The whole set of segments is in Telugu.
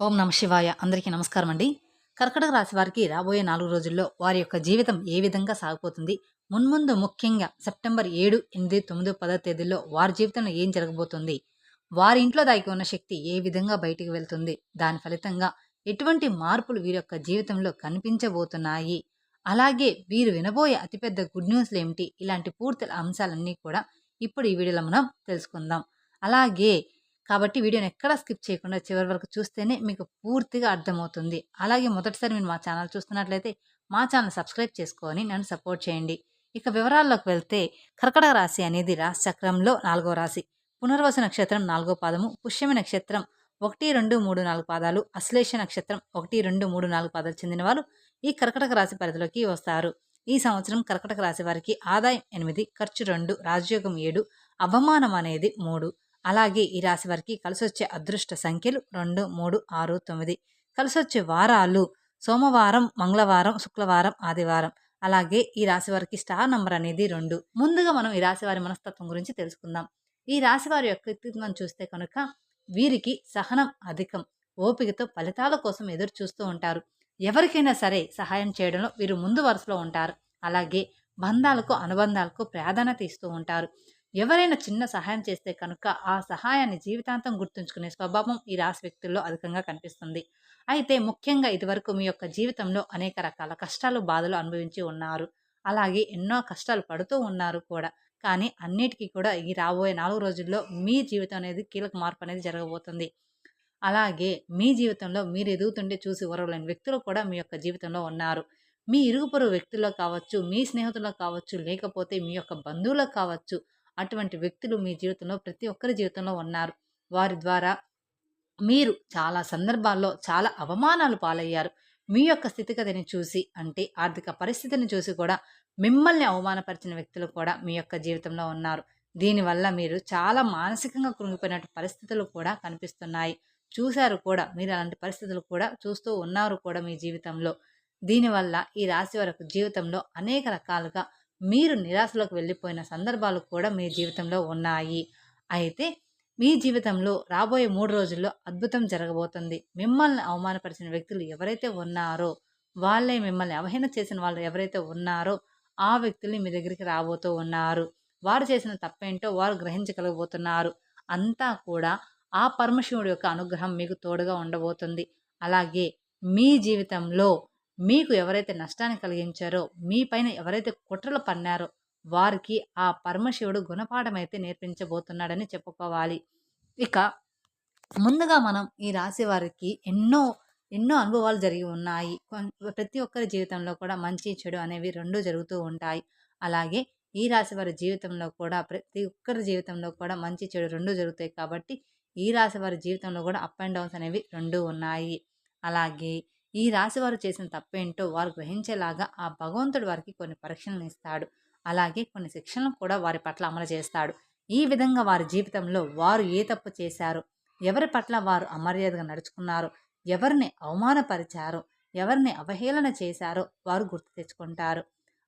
ఓం నమ శివాయ. అందరికీ నమస్కారం అండి కర్కటక రాశి వారికి రాబోయే నాలుగు రోజుల్లో వారి యొక్క జీవితం ఏ విధంగా సాగిపోతుంది? మున్ముందు ముఖ్యంగా సెప్టెంబర్ ఏడు ఎనిమిది తొమ్మిది పదో తేదీల్లో వారి జీవితంలో ఏం జరగబోతుంది? వారి ఇంట్లో దాగి ఉన్న శక్తి ఏ విధంగా బయటికి వెళ్తుంది? దాని ఫలితంగా ఎటువంటి మార్పులు వీరి యొక్క జీవితంలో కనిపించబోతున్నాయి? అలాగే వీరు వినబోయే అతిపెద్ద గుడ్ న్యూస్లు ఏమిటి? ఇలాంటి పూర్తి అంశాలన్నీ కూడా ఇప్పుడు ఈ వీడియోలో మనం తెలుసుకుందాం. అలాగే కాబట్టి వీడియోని ఎక్కడా స్కిప్ చేయకుండా చివరి వరకు చూస్తేనే మీకు పూర్తిగా అర్థమవుతుంది. అలాగే మొదటిసారి మీరు మా ఛానల్ చూస్తున్నట్లయితే మా ఛానల్ సబ్స్క్రైబ్ చేసుకొని నన్ను సపోర్ట్ చేయండి. ఇక వివరాల్లోకి వెళ్తే కర్కటక రాశి అనేది రాశి చక్రంలో నాలుగో రాశి. పునర్వసు నక్షత్రం నాలుగో పాదము పుష్యమి నక్షత్రం ఒకటి రెండు మూడు నాలుగు పాదాలు అశ్లేష నక్షత్రం ఒకటి రెండు మూడు నాలుగు పాదాలు చెందిన వారు ఈ కర్కటక రాశి పరిధిలోకి వస్తారు. ఈ సంవత్సరం కర్కటక రాశి వారికి ఆదాయం ఎనిమిది ఖర్చు రెండు రాజయోగం ఏడు అవమానం అనేది మూడు. అలాగే ఈ రాశి వారికి కలిసొచ్చే అదృష్ట సంఖ్యలు రెండు మూడు ఆరు తొమ్మిది. కలిసొచ్చే వారాలు సోమవారం మంగళవారం శుక్రవారం ఆదివారం. అలాగే ఈ రాశి వారికి స్టార్ నంబర్ అనేది రెండు. ముందుగా మనం ఈ రాశి వారి మనస్తత్వం గురించి తెలుసుకుందాం. ఈ రాశి వారి యొక్క వ్యక్తిత్వం చూస్తే కనుక వీరికి సహనం అధికం. ఓపికతో ఫలితాల కోసం ఎదురు చూస్తూ ఉంటారు. ఎవరికైనా సరే సహాయం చేయడంలో వీరు ముందు వరుసలో ఉంటారు. అలాగే బంధాలకు అనుబంధాలకు ప్రాధాన్యత ఇస్తూ ఉంటారు. ఎవరైనా చిన్న సహాయం చేస్తే కనుక ఆ సహాయాన్ని జీవితాంతం గుర్తుంచుకునే స్వభావం ఈ రాశి వ్యక్తుల్లో అధికంగా కనిపిస్తుంది. అయితే ముఖ్యంగా ఇదివరకు మీ యొక్క జీవితంలో అనేక రకాల కష్టాలు బాధలు అనుభవించి ఉన్నారు. అలాగే ఎన్నో కష్టాలు పడుతూ ఉన్నారు కూడా. కానీ అన్నిటికీ కూడా ఈ రాబోయే నాలుగు రోజుల్లో మీ జీవితం అనేది కీలక మార్పు అనేది జరగబోతుంది. అలాగే మీ జీవితంలో మీరు ఎదుగుతుంటే చూసి ఓరవలేని వ్యక్తులు కూడా మీ యొక్క జీవితంలో ఉన్నారు. మీ ఇరుగు పొరుగు వ్యక్తుల్లో కావచ్చు మీ స్నేహితుల్లో కావచ్చు లేకపోతే మీ యొక్క బంధువులకు కావచ్చు అటువంటి వ్యక్తులు మీ జీవితంలో ప్రతి ఒక్కరి జీవితంలో ఉన్నారు. వారి ద్వారా మీరు చాలా సందర్భాల్లో చాలా అవమానాలు పాలయ్యారు. మీ యొక్క స్థితిగతిని చూసి అంటే ఆర్థిక పరిస్థితిని చూసి కూడా మిమ్మల్ని అవమానపరిచిన వ్యక్తులు కూడా మీ యొక్క జీవితంలో ఉన్నారు. దీనివల్ల మీరు చాలా మానసికంగా కృంగిపోయినట్టు పరిస్థితులు కూడా కనిపిస్తున్నాయి. చూశారు కూడా మీరు అలాంటి పరిస్థితులు కూడా చూస్తూ ఉన్నారు కూడా మీ జీవితంలో. దీనివల్ల ఈ రాశి వరకు జీవితంలో అనేక రకాలుగా మీరు నిరాశలోకి వెళ్ళిపోయిన సందర్భాలు కూడా మీ జీవితంలో ఉన్నాయి. అయితే మీ జీవితంలో రాబోయే మూడు రోజుల్లో అద్భుతం జరగబోతుంది. మిమ్మల్ని అవమానపరిచిన వ్యక్తులు ఎవరైతే ఉన్నారో వాళ్ళే మిమ్మల్ని అవహేళన చేసిన వాళ్ళు ఎవరైతే ఉన్నారో ఆ వ్యక్తుల్ని మీ దగ్గరికి రాబోతూ ఉన్నారు. వారు చేసిన తప్పేంటో వారు గ్రహించగలగబోతున్నారు. అంతా కూడా ఆ పరమశివుడి యొక్క అనుగ్రహం మీకు తోడుగా ఉండబోతుంది. అలాగే మీ జీవితంలో మీకు ఎవరైతే నష్టాన్ని కలిగించారో మీ పైన ఎవరైతే కుట్రలు పన్నారో వారికి ఆ పరమశివుడు గుణపాఠం అయితే నేర్పించబోతున్నాడని చెప్పుకోవాలి. ఇక ముందుగా మనం ఈ రాశి వారికి ఎన్నో ఎన్నో అనుభవాలు జరిగి ఉన్నాయి. ప్రతి ఒక్కరి జీవితంలో కూడా మంచి చెడు అనేవి రెండు జరుగుతూ ఉంటాయి. అలాగే ఈ రాశి వారి జీవితంలో కూడా ప్రతి ఒక్కరి జీవితంలో కూడా మంచి చెడు రెండు జరుగుతాయి కాబట్టి ఈ రాశి వారి జీవితంలో కూడా అప్ అండ్ డౌన్స్ అనేవి రెండు ఉన్నాయి. అలాగే ఈ రాశి వారు చేసిన తప్పేంటో వారు గ్రహించేలాగా ఆ భగవంతుడు వారికి కొన్ని పరీక్షలను ఇస్తాడు. అలాగే కొన్ని శిక్షలను కూడా వారి పట్ల అమలు చేస్తాడు. ఈ విధంగా వారి జీవితంలో వారు ఏ తప్పు చేశారు? ఎవరి పట్ల వారు అమర్యాదగా నడుచుకున్నారు? ఎవరిని అవమానపరిచారు? ఎవరిని అవహేళన చేశారో? వారు గుర్తు తెచ్చుకుంటారు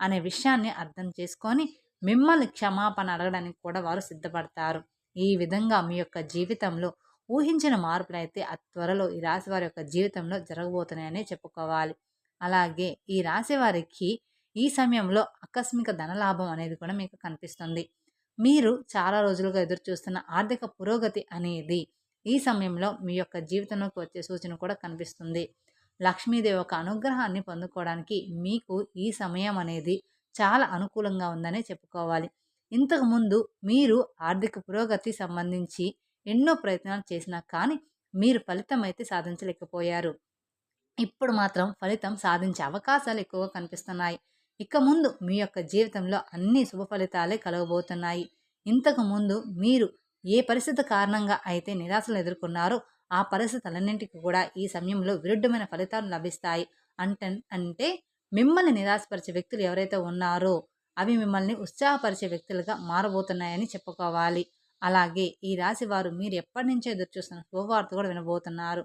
అనే విషయాన్ని అర్థం చేసుకొని మిమ్మల్ని క్షమాపణ అడగడానికి కూడా వారు సిద్ధపడతారు. ఈ విధంగా మీ యొక్క జీవితంలో ఊహించిన మార్పులు అయితే అతి త్వరలో ఈ రాశి వారి యొక్క జీవితంలో జరగబోతున్నాయనే చెప్పుకోవాలి. అలాగే ఈ రాశి వారికి ఈ సమయంలో ఆకస్మిక ధనలాభం అనేది కూడా మీకు కనిపిస్తుంది. మీరు చాలా రోజులుగా ఎదురు చూస్తున్న ఆర్థిక పురోగతి అనేది ఈ సమయంలో మీ యొక్క జీవితంలోకి వచ్చే సూచన కూడా కనిపిస్తుంది. లక్ష్మీదేవి యొక్క అనుగ్రహాన్ని పొందుకోవడానికి మీకు ఈ సమయం అనేది చాలా అనుకూలంగా ఉందనే చెప్పుకోవాలి. ఇంతకుముందు మీరు ఆర్థిక పురోగతి సంబంధించి ఎన్నో ప్రయత్నాలు చేసినా కానీ మీరు ఫలితం అయితే సాధించలేకపోయారు. ఇప్పుడు మాత్రం ఫలితం సాధించే అవకాశాలు ఎక్కువగా కనిపిస్తున్నాయి. ఇక ముందు మీ యొక్క జీవితంలో అన్ని శుభ ఫలితాలే కలగబోతున్నాయి. ఇంతకు ముందు మీరు ఏ పరిస్థితి కారణంగా అయితే నిరాశలు ఎదుర్కొన్నారో ఆ పరిస్థితులన్నింటికి కూడా ఈ సమయంలో విరుద్ధమైన ఫలితాలు లభిస్తాయి. అంటే అంటే మిమ్మల్ని నిరాశపరిచే వ్యక్తులు ఎవరైతే ఉన్నారో అవి మిమ్మల్ని ఉత్సాహపరిచే వ్యక్తులుగా మారబోతున్నాయని చెప్పుకోవాలి. అలాగే ఈ రాశి వారు మీరు ఎప్పటి నుంచో ఎదురు చూస్తున్న శుభవార్త కూడా వినబోతున్నారు.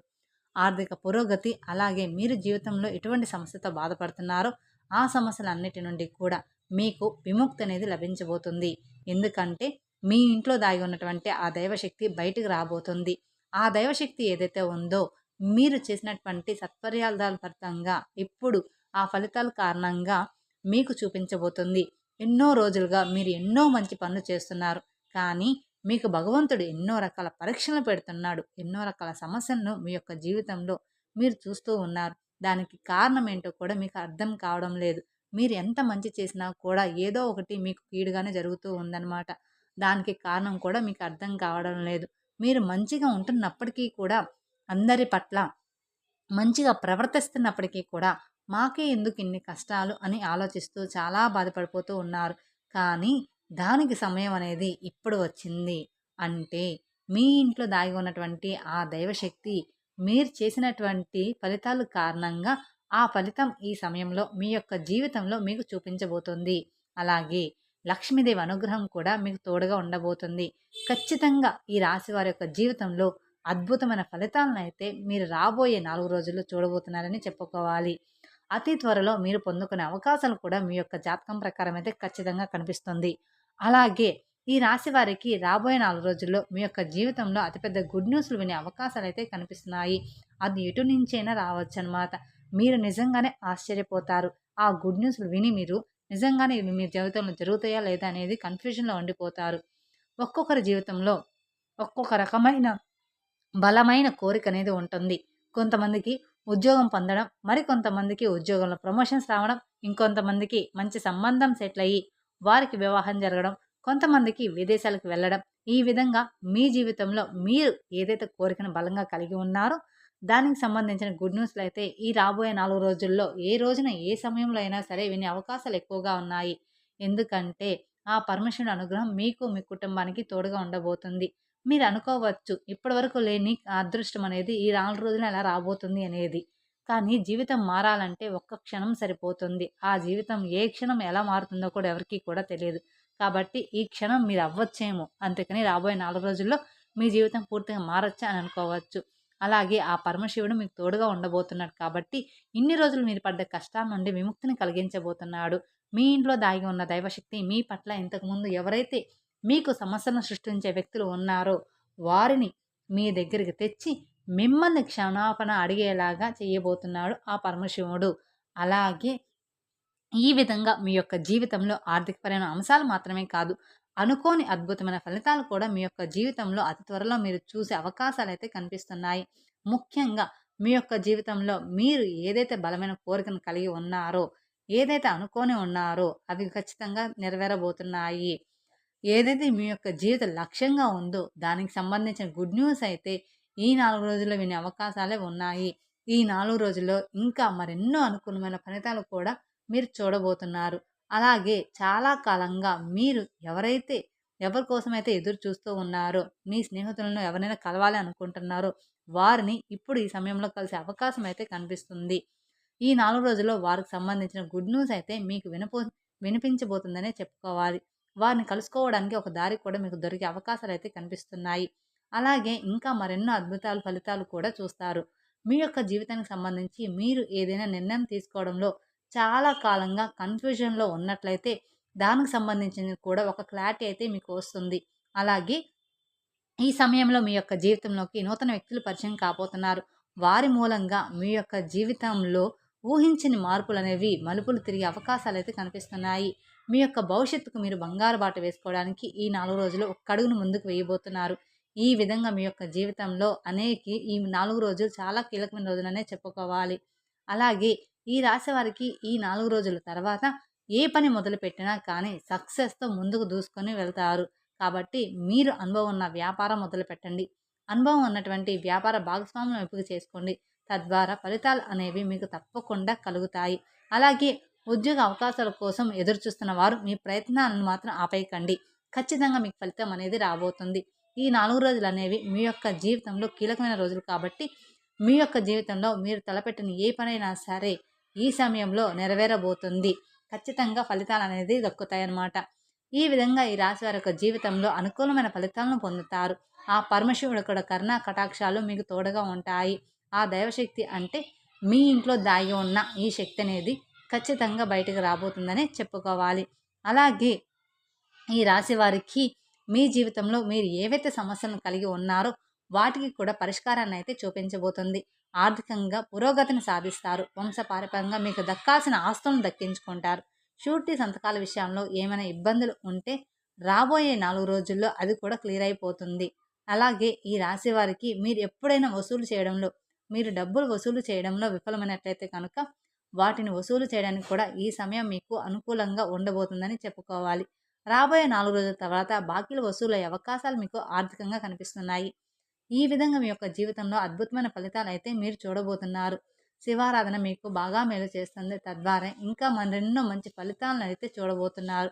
ఆర్థిక పురోగతి అలాగే మీరు జీవితంలో ఎటువంటి సమస్యతో బాధపడుతున్నారో ఆ సమస్యలన్నిటి నుండి కూడా మీకు విముక్తి అనేది లభించబోతుంది. ఎందుకంటే మీ ఇంట్లో దాగి ఉన్నటువంటి ఆ దైవశక్తి బయటికి రాబోతుంది. ఆ దైవశక్తి ఏదైతే ఉందో మీరు చేసినటువంటి సత్పర్యాల ఫలితంగా ఇప్పుడు ఆ ఫలితాల కారణంగా మీకు చూపించబోతుంది. ఎన్నో రోజులుగా మీరు ఎన్నో మంచి పనులు చేస్తున్నారు. కానీ మీకు భగవంతుడు ఎన్నో రకాల పరీక్షలు పెడుతున్నాడు. ఎన్నో రకాల సమస్యలను మీ యొక్క జీవితంలో మీరు చూస్తూ ఉన్నారు. దానికి కారణం ఏంటో కూడా మీకు అర్థం కావడం లేదు. మీరు ఎంత మంచి చేసినా కూడా ఏదో ఒకటి మీకు కీడుగానే జరుగుతూ ఉందన్నమాట. దానికి కారణం కూడా మీకు అర్థం కావడం లేదు. మీరు మంచిగా ఉంటున్నప్పటికీ కూడా అందరి పట్ల మంచిగా ప్రవర్తిస్తున్నప్పటికీ కూడా మాకే ఎందుకు ఇన్ని కష్టాలు అని ఆలోచిస్తూ చాలా బాధపడిపోతూ ఉన్నారు. కానీ దానికి సమయం అనేది ఇప్పుడు వచ్చింది అంటే మీ ఇంట్లో దాగి ఉన్నటువంటి ఆ దైవశక్తి మీరు చేసినటువంటి ఫలితాలు కారణంగా ఆ ఫలితం ఈ సమయంలో మీ యొక్క జీవితంలో మీకు చూపించబోతుంది. అలాగే లక్ష్మీదేవి అనుగ్రహం కూడా మీకు తోడుగా ఉండబోతుంది. ఖచ్చితంగా ఈ రాశి వారి యొక్క జీవితంలో అద్భుతమైన ఫలితాలను అయితే మీరు రాబోయే నాలుగు రోజుల్లో చూడబోతున్నారని చెప్పుకోవాలి. అతి త్వరలో మీరు పొందుకునే అవకాశాలు కూడా మీ యొక్క జాతకం ప్రకారం అయితే ఖచ్చితంగా కనిపిస్తుంది. అలాగే ఈ రాశి వారికి రాబోయే నాలుగు రోజుల్లో మీ యొక్క జీవితంలో అతిపెద్ద గుడ్ న్యూస్లు వినే అవకాశాలు అయితే కనిపిస్తున్నాయి. అది ఎటు నుంచైనా రావచ్చు అనమాట మీరు నిజంగానే ఆశ్చర్యపోతారు. ఆ గుడ్ న్యూస్లు విని మీరు నిజంగానే ఇవి మీ జీవితంలో జరుగుతాయా లేదా అనేది కన్ఫ్యూజన్లో ఉండిపోతారు. ఒక్కొక్కరి జీవితంలో ఒక్కొక్క రకమైన బలమైన కోరిక అనేది ఉంటుంది. కొంతమందికి ఉద్యోగం పొందడం మరికొంతమందికి ఉద్యోగంలో ప్రమోషన్స్ రావడం ఇంకొంతమందికి మంచి సంబంధం సెటిల్ అయ్యి వారికి వివాహం జరగడం కొంతమందికి విదేశాలకు వెళ్ళడం ఈ విధంగా మీ జీవితంలో మీరు ఏదైతే కోరికను బలంగా కలిగి ఉన్నారో దానికి సంబంధించిన గుడ్ న్యూస్లు అయితే ఈ రాబోయే నాలుగు రోజుల్లో ఏ రోజున ఏ సమయంలో అయినా సరే వినే అవకాశాలు ఎక్కువగా ఉన్నాయి. ఎందుకంటే ఆ పరమేశ్వరుడు అనుగ్రహం మీకు మీ కుటుంబానికి తోడుగా ఉండబోతుంది. మీరు అనుకోవచ్చు ఇప్పటివరకు లేని అదృష్టం అనేది ఈ నాలుగు రోజులు ఎలా రాబోతుంది అనేది. కానీ జీవితం మారాలంటే ఒక్క క్షణం సరిపోతుంది. ఆ జీవితం ఏ క్షణం ఎలా మారుతుందో కూడా ఎవరికి కూడా తెలియదు. కాబట్టి ఈ క్షణం మీరు అవ్వచ్చేమో. అంతేకాని రాబోయే నాలుగు రోజుల్లో మీ జీవితం పూర్తిగా మారచ్చా అని అనుకోవచ్చు. అలాగే ఆ పరమశివుడు మీకు తోడుగా ఉండబోతున్నాడు కాబట్టి ఇన్ని రోజులు మీరు పడ్డ కష్టాల నుండి విముక్తిని కలిగించబోతున్నాడు. మీ ఇంట్లో దాగి ఉన్న దైవశక్తి మీ పట్ల ఇంతకుముందు ఎవరైతే మీకు సమస్యను సృష్టించే వ్యక్తులు ఉన్నారో వారిని మీ దగ్గరికి తెచ్చి మిమ్మల్ని క్షమాపణ అడిగేలాగా చేయబోతున్నాడు ఆ పరమశివుడు. అలాగే ఈ విధంగా మీ యొక్క జీవితంలో ఆర్థికపరమైన అంశాలు మాత్రమే కాదు అనుకోని అద్భుతమైన ఫలితాలు కూడా మీ యొక్క జీవితంలో అతి త్వరలో మీరు చూసే అవకాశాలు అయితే కనిపిస్తున్నాయి. ముఖ్యంగా మీ యొక్క జీవితంలో మీరు ఏదైతే బలమైన కోరికను కలిగి ఉన్నారో ఏదైతే అనుకోని ఉన్నారో అవి ఖచ్చితంగా నెరవేరబోతున్నాయి. ఏదైతే మీ యొక్క జీవిత లక్ష్యంగా ఉందో దానికి సంబంధించిన గుడ్ న్యూస్ అయితే ఈ నాలుగు రోజుల్లో వినే అవకాశాలే ఉన్నాయి. ఈ నాలుగు రోజుల్లో ఇంకా మరెన్నో అనుకూలమైన ఫలితాలు కూడా మీరు చూడబోతున్నారు. అలాగే చాలా కాలంగా మీరు ఎవరైతే ఎవరి కోసమైతే ఎదురు చూస్తూ ఉన్నారో మీ స్నేహితులను ఎవరైనా కలవాలి అనుకుంటున్నారో వారిని ఇప్పుడు ఈ సమయంలో కలిసే అవకాశం అయితే కనిపిస్తుంది. ఈ నాలుగు రోజుల్లో వారికి సంబంధించిన గుడ్ న్యూస్ అయితే మీకు వినపో వినిపించబోతుందనే చెప్పుకోవాలి. వారిని కలుసుకోవడానికి ఒక దారి కూడా మీకు దొరికే అవకాశాలు అయితే కనిపిస్తున్నాయి. అలాగే ఇంకా మరెన్నో అద్భుతాలు ఫలితాలు కూడా చూస్తారు. మీ యొక్క జీవితానికి సంబంధించి మీరు ఏదైనా నిర్ణయం తీసుకోవడంలో చాలా కాలంగా కన్ఫ్యూజన్లో ఉన్నట్లయితే దానికి సంబంధించిన కూడా ఒక క్లారిటీ అయితే మీకు వస్తుంది. అలాగే ఈ సమయంలో మీ యొక్క జీవితంలోకి నూతన వ్యక్తులు పరిచయం కాబోతున్నారు. వారి మూలంగా మీ యొక్క జీవితంలో ఊహించని మార్పులు అనేవి మలుపులు తిరిగే అవకాశాలు అయితే కనిపిస్తున్నాయి. మీ యొక్క భవిష్యత్తుకు మీరు బంగారు బాట వేసుకోవడానికి ఈ నాలుగు రోజులు ఒక అడుగును ముందుకు వేయబోతున్నారు. ఈ విధంగా మీ యొక్క జీవితంలో అనేకి ఈ నాలుగు రోజులు చాలా కీలకమైన రోజులనే చెప్పుకోవాలి. అలాగే ఈ రాశి వారికి ఈ నాలుగు రోజుల తర్వాత ఏ పని మొదలు పెట్టినా కానీ సక్సెస్తో ముందుకు దూసుకొని వెళ్తారు. కాబట్టి మీరు అనుభవం ఉన్న వ్యాపారం మొదలు పెట్టండి. అనుభవం ఉన్నటువంటి వ్యాపార భాగస్వామ్యం ఎంపిక చేసుకోండి. తద్వారా ఫలితాలు అనేవి మీకు తప్పకుండా కలుగుతాయి. అలాగే ఉద్యోగ అవకాశాల కోసం ఎదురు చూస్తున్న వారు మీ ప్రయత్నాలను మాత్రం ఆపేయకండి. ఖచ్చితంగా మీకు ఫలితం అనేది రాబోతుంది. ఈ నాలుగు రోజులు అనేవి మీ యొక్క జీవితంలో కీలకమైన రోజులు కాబట్టి మీ యొక్క జీవితంలో మీరు తలపెట్టిన ఏ పనైనా సరే ఈ సమయంలో నెరవేరబోతుంది. ఖచ్చితంగా ఫలితాలు అనేది దక్కుతాయన్నమాట. ఈ విధంగా ఈ రాశి వారి యొక్క జీవితంలో అనుకూలమైన ఫలితాలను పొందుతారు. ఆ పరమశివుడు కూడా కర్ణ కటాక్షాలు మీకు తోడుగా ఉంటాయి. ఆ దైవశక్తి అంటే మీ ఇంట్లో దాగి ఉన్న ఈ శక్తి అనేది ఖచ్చితంగా బయటకు రాబోతుందని చెప్పుకోవాలి. అలాగే ఈ రాశి వారికి మీ జీవితంలో మీరు ఏవైతే సమస్యలను కలిగి ఉన్నారో వాటికి కూడా పరిష్కారాన్ని అయితే చూపించబోతుంది. ఆర్థికంగా పురోగతిని సాధిస్తారు. వంశపారపరంగా మీకు దక్కాల్సిన ఆస్తులను దక్కించుకుంటారు. షూరిటీ సంతకాల విషయంలో ఏమైనా ఇబ్బందులు ఉంటే రాబోయే నాలుగు రోజుల్లో అది కూడా క్లియర్ అయిపోతుంది. అలాగే ఈ రాశి వారికి మీరు ఎప్పుడైనా వసూలు చేయడంలో మీరు డబ్బులు వసూలు చేయడంలో విఫలమైనట్లయితే కనుక వాటిని వసూలు చేయడానికి కూడా ఈ సమయం మీకు అనుకూలంగా ఉండబోతుందని చెప్పుకోవాలి. రాబోయే నాలుగు రోజుల తర్వాత బాకీలు వసూలయ్యే అవకాశాలు మీకు ఆర్థికంగా కనిపిస్తున్నాయి. ఈ విధంగా మీ యొక్క జీవితంలో అద్భుతమైన ఫలితాలు అయితే మీరు చూడబోతున్నారు. శివారాధన మీకు బాగా మేలు చేస్తుంది. తద్వారా ఇంకా మరెన్నో మంచి ఫలితాలను అయితే చూడబోతున్నారు.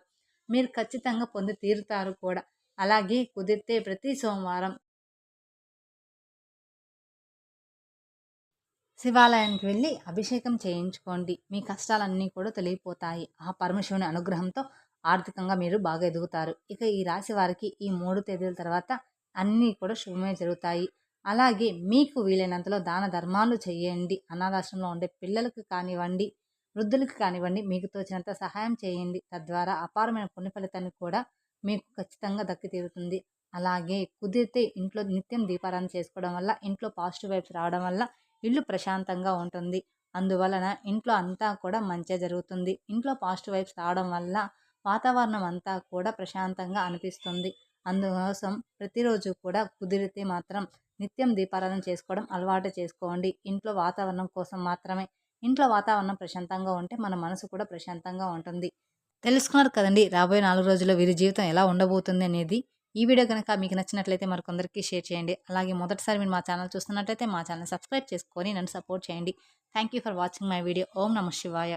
మీరు ఖచ్చితంగా పొంది తీరుతారు కూడా. అలాగే కుదిరితే ప్రతి సోమవారం శివాలయానికి వెళ్ళి అభిషేకం చేయించుకోండి. మీ కష్టాలన్నీ కూడా తొలగిపోతాయి. ఆ పరమశివుని అనుగ్రహంతో ఆర్థికంగా మీరు బాగా ఎదుగుతారు. ఇక ఈ రాశి వారికి ఈ మూడు తేదీల తర్వాత అన్నీ కూడా శుభమే జరుగుతాయి. అలాగే మీకు వీలైనంతలో దాన ధర్మాలు చేయండి. అనాథాశ్రమంలో ఉండే పిల్లలకు కానివ్వండి వృద్ధులకు కానివ్వండి మీకు తోచినంత సహాయం చేయండి. తద్వారా అపారమైన పుణ్య ఫలితాన్ని కూడా మీకు ఖచ్చితంగా దక్కి తీరుతుంది అలాగే కుదిరితే ఇంట్లో నిత్యం దీపారాధన చేసుకోవడం వల్ల ఇంట్లో పాజిటివ్ వైబ్స్ రావడం వల్ల ఇల్లు ప్రశాంతంగా ఉంటుంది. అందువలన ఇంట్లో అంతా కూడా మంచిగా జరుగుతుంది. ఇంట్లో పాజిటివ్ వైబ్స్ రావడం వల్ల వాతావరణం అంతా కూడా ప్రశాంతంగా అనిపిస్తుంది. అందుకోసం ప్రతిరోజు కూడా కుదిరితే మాత్రం నిత్యం దీపారాధన చేసుకోవడం అలవాటు చేసుకోండి. ఇంట్లో వాతావరణం కోసం మాత్రమే. ఇంట్లో వాతావరణం ప్రశాంతంగా ఉంటే మన మనసు కూడా ప్రశాంతంగా ఉంటుంది. తెలుసుకున్నారు కదండి రాబోయే నాలుగు రోజుల్లో వీరి జీవితం ఎలా ఉండబోతుంది అనేది? ఈ వీడియో కనుక మీకు నచ్చినట్లయితే మరికొందరికి షేర్ చేయండి. అలాగే మొదటిసారి మీరు మా ఛానల్ చూస్తున్నట్లయితే మా ఛానల్ సబ్స్క్రైబ్ చేసుకొని నన్ను సపోర్ట్ చేయండి. Thank you for watching my video. ఓం నమ శివాయ.